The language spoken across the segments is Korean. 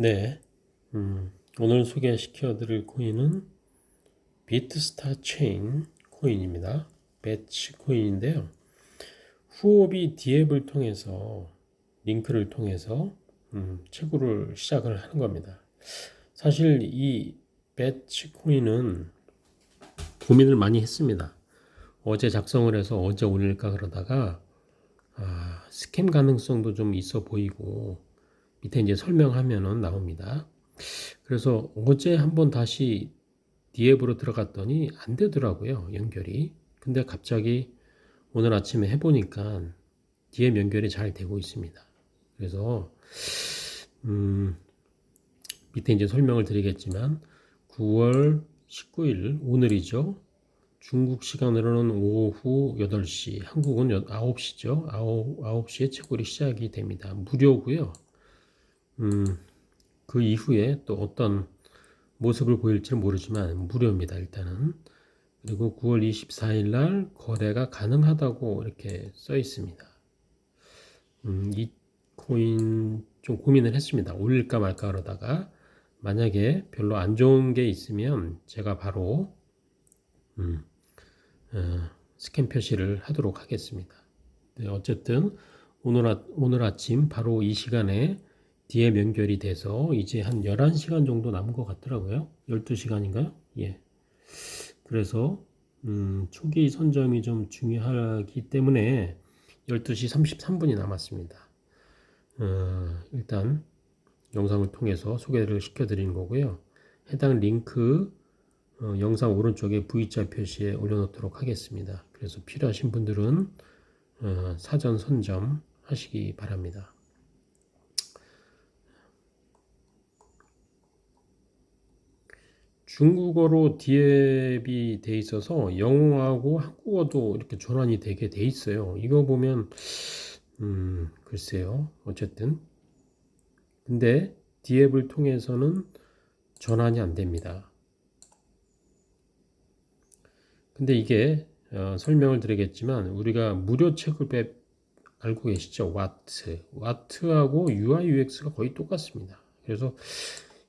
네, 음, 오늘 소개시켜 드릴 코인은 비트스타 체인 코인입니다. 배치 코인인데요. 후오비 디앱을 통해서 링크를 통해서 음, 채굴을 시작을 하는 겁니다. 사실 이 배치 코인은 고민을 많이 했습니다. 어제 작성을 해서 어제 올릴까 그러다가 아, 스캠 가능성도 좀 있어 보이고 밑에 이제 설명하면은 나옵니다. 그래서 어제 한번 다시 디앱으로 들어갔더니 안 되더라고요. 연결이. 근데 갑자기 오늘 아침에 해보니까 디앱 연결이 잘 되고 있습니다. 그래서 음, 밑에 이제 설명을 드리겠지만 9월 19일 오늘이죠. 중국 시간으로는 오후 8시, 한국은 9시죠. 9, 9시에 채굴이 시작이 됩니다. 무료고요. 음, 그 이후에 또 어떤 모습을 보일지 모르지만 무료입니다. 일단은. 그리고 9월 24일 날 거래가 가능하다고 이렇게 써 있습니다. 음, 이 코인 좀 고민을 했습니다. 올릴까 말까 그러다가 만약에 별로 안 좋은 게 있으면 제가 바로 음, 어, 스캔 표시를 하도록 하겠습니다. 네, 어쨌든 오늘, 아, 오늘 아침 바로 이 시간에 뒤에 연결이 돼서 이제 한 11시간 정도 남은 것 같더라고요. 12시간인가요? 예. 그래서 음, 초기 선점이 좀 중요하기 때문에 12시 33분이 남았습니다. 어, 일단 영상을 통해서 소개를 시켜드리는 거고요. 해당 링크 어, 영상 오른쪽에 V자 표시에 올려놓도록 하겠습니다. 그래서 필요하신 분들은 어, 사전 선점 하시기 바랍니다. 중국어로 디앱이 돼 있어서 영어하고 한국어도 이렇게 전환이 되게 돼 있어요. 이거 보면 음, 글쎄요. 어쨌든 근데 디앱을 통해서는 전환이 안 됩니다. 근데 이게 어, 설명을 드리겠지만 우리가 무료 책을 배, 알고 계시죠? 와트. 와트하고 UI UX가 거의 똑같습니다. 그래서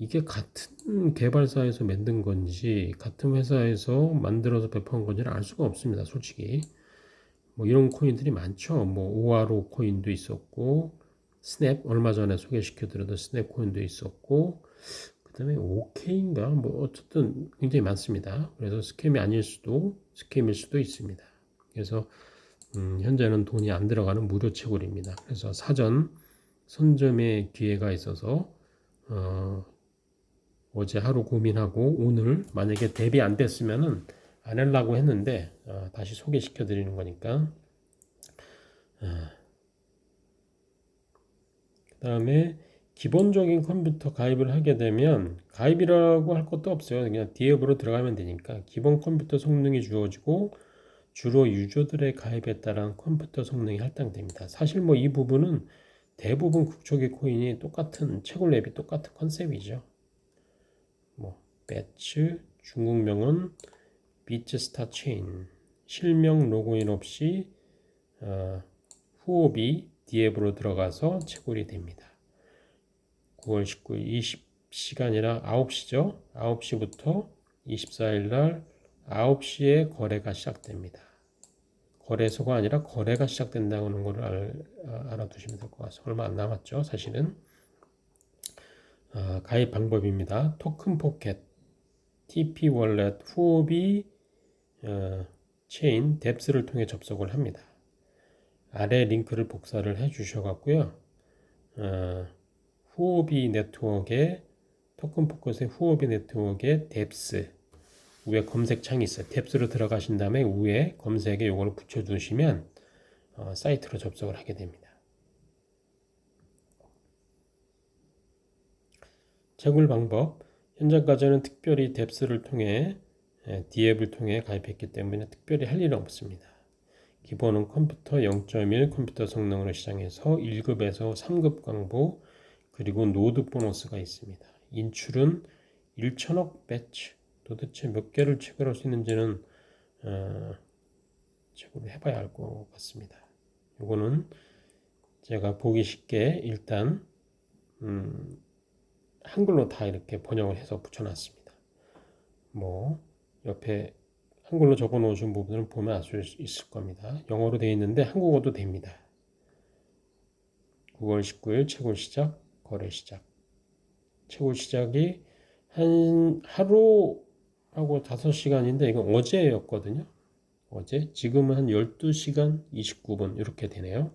이게 같은 개발사에서 만든 건지 같은 회사에서 만들어서 배포한 건지를 알 수가 없습니다. 솔직히 뭐 이런 코인들이 많죠. 뭐 오아로 코인도 있었고 스냅 얼마 전에 소개시켜 드렸던 스냅 코인도 있었고 그다음에 OK인가 뭐 어쨌든 굉장히 많습니다. 그래서 스캠이 아닐 수도 스캠일 수도 있습니다. 그래서 음, 현재는 돈이 안 들어가는 무료 채굴입니다. 그래서 사전 선점의 기회가 있어서 어, 어제 하루 고민하고 오늘 만약에 대비 안 됐으면은 안 하려고 했는데 어, 다시 소개시켜 드리는 거니까. 어. 그 다음에 기본적인 컴퓨터 가입을 하게 되면 가입이라고 할 것도 없어요. 그냥 디앱으로 들어가면 되니까. 기본 컴퓨터 성능이 주어지고 주로 유저들의 가입에 따른 컴퓨터 성능이 할당됩니다. 사실 뭐 이 부분은 대부분 국초기 코인이 똑같은 채굴 앱이 똑같은 컨셉이죠 배츠 중국명은 비츠스타 체인 실명 로그인 없이 어, 후오비 디앱으로 들어가서 채굴이 됩니다. 9월 19일 20시간이라 9시죠. 9시부터 24일 날 9시에 거래가 시작됩니다. 거래소가 아니라 거래가 시작된다는 것을 알, 아, 알아두시면 될 것 같아요. 얼마 안 남았죠, 사실은. 아, 가입 방법입니다. 토큰 포켓 TP 월렛 후오비 어, 체인 뎁스를 통해 접속을 합니다. 아래 링크를 복사를 해 주셔갖고요. 어, 후오비 네트워크의 토큰 포커스의 후오비 네트워크의 뎁스 위에 검색창이 있어요. 뎁스로 들어가신 다음에 위에 검색에 이걸 붙여주시면 어, 사이트로 접속을 하게 됩니다. 채굴 방법 현재까지는 특별히 뎁스를 통해 디앱을 통해 가입했기 때문에 특별히 할 일은 없습니다. 기본은 컴퓨터 0.1 컴퓨터 성능으로 시작해서 1급에서 3급 광부 그리고 노드 보너스가 있습니다. 인출은 1천억 배치 도대체 몇 개를 체결할 수 있는지는 어, 체결을 해봐야 알것 같습니다. 이거는 제가 보기 쉽게 일단 음, 한글로 다 이렇게 번역을 해서 붙여놨습니다. 뭐 옆에 한글로 적어 놓으신 부분을 보면 알 수 있을 겁니다. 영어로 되어 있는데 한국어도 됩니다. 9월 19일 채굴 시작, 거래 시작. 채굴 시작이 한 하루하고 5시간인데 이건 어제였거든요. 어제 지금은 한 12시간 29분 이렇게 되네요.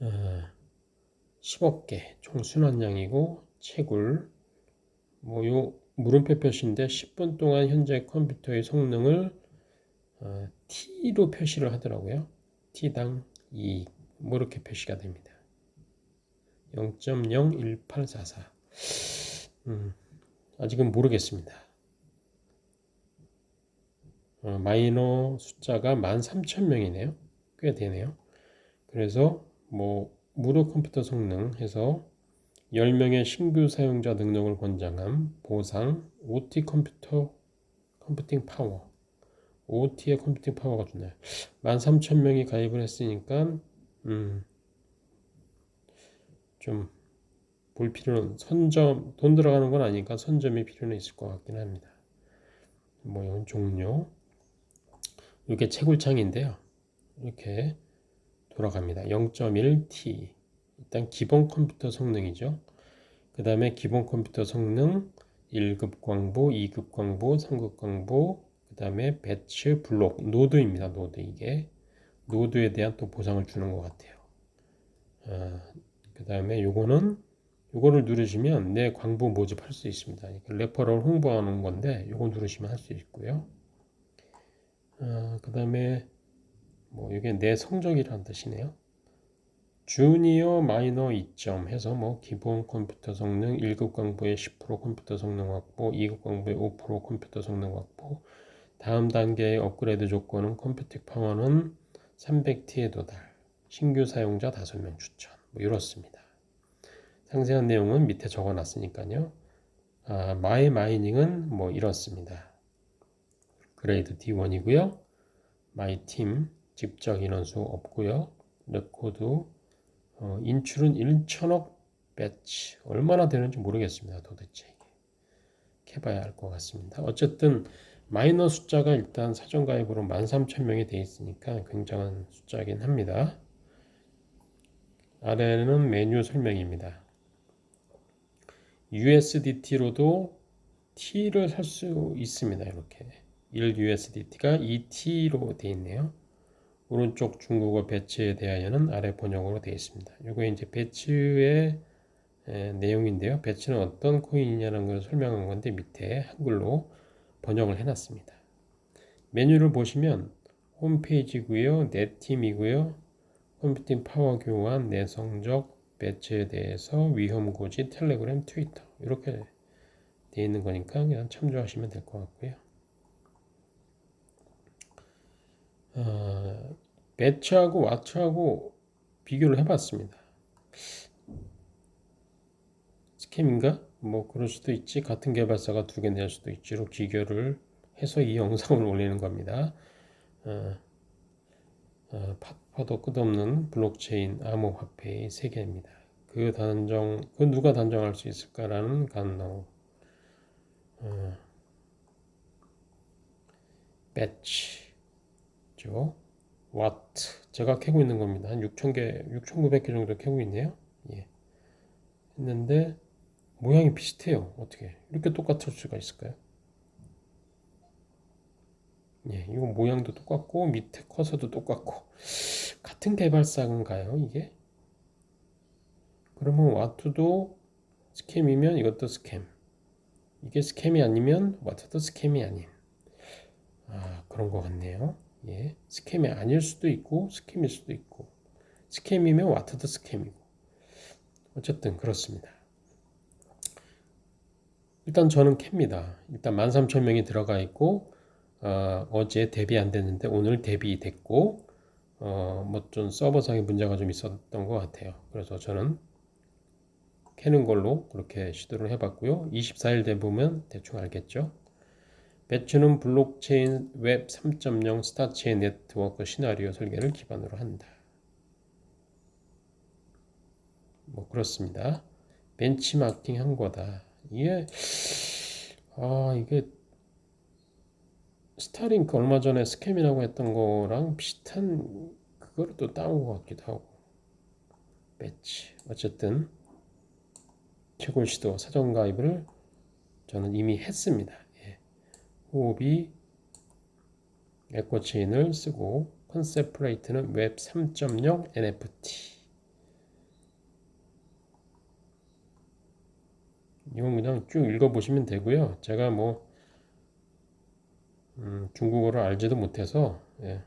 어, 10억 개 총 순환량이고 채굴 뭐 요 물음표 표시인데 10분 동안 현재 컴퓨터의 성능을 어, T로 표시를 하더라고요. T당 2, 뭐 이렇게 표시가 됩니다. 0.01844. 음, 아직은 모르겠습니다. 어, 마이너 숫자가 13,000명이네요. 꽤 되네요. 그래서 뭐 무료 컴퓨터 성능 해서 10명의 신규 사용자 등록을 권장함, 보상, OT 컴퓨터, 컴퓨팅 파워. OT의 컴퓨팅 파워가 좋나요? 13,000명이 가입을 했으니까, 음, 좀, 볼 필요는, 선점, 돈 들어가는 건 아니니까 선점이 필요는 있을 것 같긴 합니다. 뭐, 이건 종료. 이게 채굴창인데요. 이렇게 돌아갑니다. 0.1T. 일단 기본 컴퓨터 성능이죠. 그 다음에 기본 컴퓨터 성능 1급 광부, 2급 광부, 3급 광부, 그 다음에 배치, 블록, 노드입니다. 노드 이게 노드에 대한 또 보상을 주는 것 같아요. 아, 그 다음에 요거는 요거를 누르시면 내 광부 모집할 수 있습니다. 레퍼럴 홍보하는 건데 요거 누르시면 할 수 있고요. 아, 그 다음에 뭐 이게 내 성적이라는 뜻이네요. 주니어 마이너 2점 해서 뭐 기본 컴퓨터 성능 1급 광부의 10% 컴퓨터 성능 확보, 2급 광부의 5% 컴퓨터 성능 확보, 다음 단계의 업그레이드 조건은 컴퓨팅 파워는 300T에 도달, 신규 사용자 5명 추천, 뭐 이렇습니다. 상세한 내용은 밑에 적어 놨으니까요. 아, 마이 마이닝은 뭐 이렇습니다. 그레이드 D1이고요. 마이 팀 직접 인원수 없고요. 레코드 어, 인출은 1천억 배치 얼마나 되는지 모르겠습니다. 도대체 이게 해봐야 할것 같습니다. 어쨌든 마이너 숫자가 일단 사전 가입으로 13,000명이 돼 있으니까 굉장한 숫자긴 합니다. 아래는 메뉴 설명입니다. USDT로도 T를 살 수 있습니다. 이렇게 1 USDT가 2T로 되어 있네요. 오른쪽 중국어 배치에 대하여는 아래 번역으로 되어 있습니다. 이거 이제 배치의 에, 내용인데요. 배치는 어떤 코인이냐는 걸 설명한 건데 밑에 한글로 번역을 해놨습니다. 메뉴를 보시면 홈페이지고요, 내 팀이고요, 컴퓨팅 파워 교환, 내 성적, 배치에 대해서 위험 고지, 텔레그램, 트위터 이렇게 되어 있는 거니까 그냥 참조하시면 될 것 같고요. 어, 배치하고 와트하고 비교를 해봤습니다. 스캠인가? 뭐 그럴 수도 있지. 같은 개발사가 두 개 낼 수도 있지로 비교를 해서 이 영상을 올리는 겁니다. 어, 어, 파도 끝없는 블록체인 암호화폐의 세계입니다. 그 단정, 그 누가 단정할 수 있을까라는. 어, 배치. 죠. 와트. 제가 캐고 있는 겁니다. 한 6,000개, 6,900개 정도 캐고 있네요. 예. 했는데, 모양이 비슷해요. 어떻게. 이렇게 똑같을 수가 있을까요? 예, 이거 모양도 똑같고, 밑에 커서도 똑같고. 같은 개발사인가요, 이게? 그러면 와트도 스캠이면 이것도 스캠. 이게 스캠이 아니면 와트도 스캠이 아닌. 아, 그런 것 같네요. 예, 스캠이 아닐 수도 있고 스캠일 수도 있고 스캠이면 와트도 스캠이고 어쨌든 그렇습니다. 일단 저는 캡니다. 일단 13,000명이 들어가 있고 어, 제 대비 안 됐는데 오늘 대비 됐고 어, 뭐좀 서버상의 문제가 좀 있었던 것 같아요. 그래서 저는 캐는 걸로 그렇게 시도를 해봤고요. 24일 되 보면 대충 알겠죠. 배치는 블록체인 웹 3.0 스타체인 네트워크 시나리오 설계를 기반으로 한다. 뭐 그렇습니다. 벤치마킹 한 거다. 이게 아 이게 스타링크 얼마 전에 스캠이라고 했던 거랑 비슷한 그거를 또 따온 것 같기도 하고 배치 어쨌든 최고 시도 사전 가입을 저는 이미 했습니다. 예. 호흡이 에코 체인을 쓰고 컨셉 플레이트는 웹 3.0 NFT 이건 그냥 쭉 읽어보시면 되고요. 제가 뭐 음, 중국어를 알지도 못해서 예.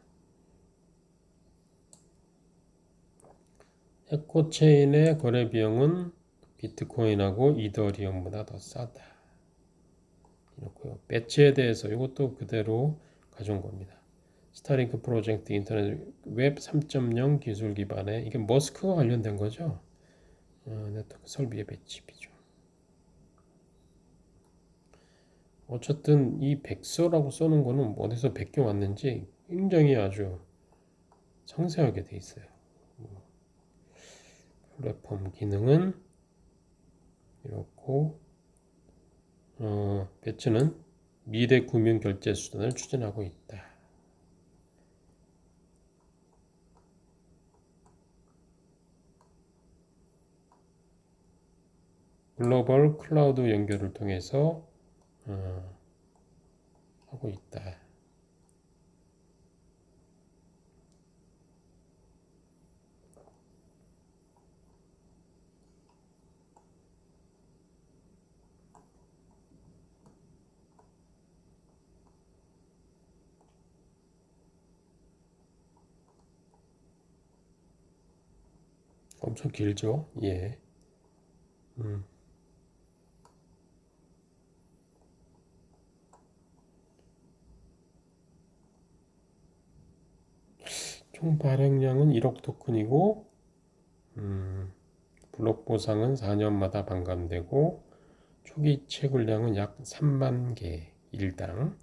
에코체인의 거래 비용은 비트코인하고 이더리움보다 더 싸다. 이렇고요. 배치에 대해서 이것도 그대로 가져온 겁니다. 스타링크 프로젝트 인터넷 웹 3.0 기술 기반의 이게 머스크와 관련된 거죠. 어, 네트워크 설비의 배치 비중. 어쨌든 이 백서라고 써는 거는 어디서 베껴 왔는지 굉장히 아주 상세하게 돼 있어요. 플랫폼 기능은 이렇고 어, 배치는 미래 금융 결제 수단을 추진하고 있다. 글로벌 클라우드 연결을 통해서 어, 하고 있다. 엄청 길죠? 예. 음. 총 발행량은 1억 토큰이고, 음, 블록 보상은 4년마다 반감되고, 초기 채굴량은 약 3만 개 일당.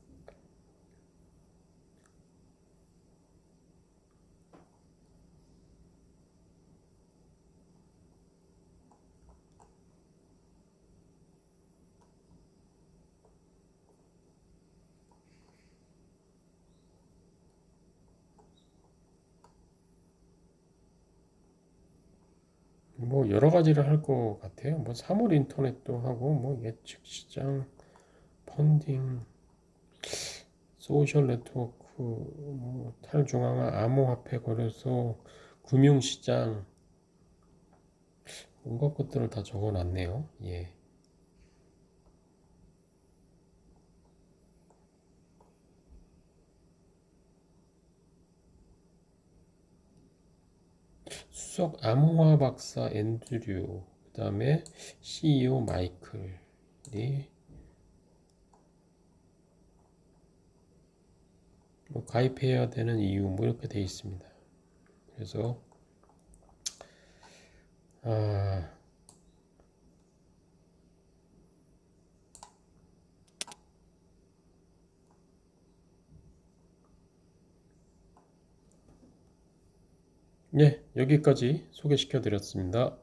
뭐 여러 가지를 할 것 같아요. 뭐 사물 인터넷도 하고 뭐 예측 시장, 펀딩, 소셜 네트워크, 뭐 탈중앙화 암호화폐 거래소, 금융 시장 온갖 것들을 다 적어놨네요. 예. 수석 암호화 박사 앤드류, 그 다음에 CEO 마이클이 뭐 가입해야 되는 이유 뭐 이렇게 돼 있습니다. 그래서 아 네, 여기까지 소개시켜 드렸습니다.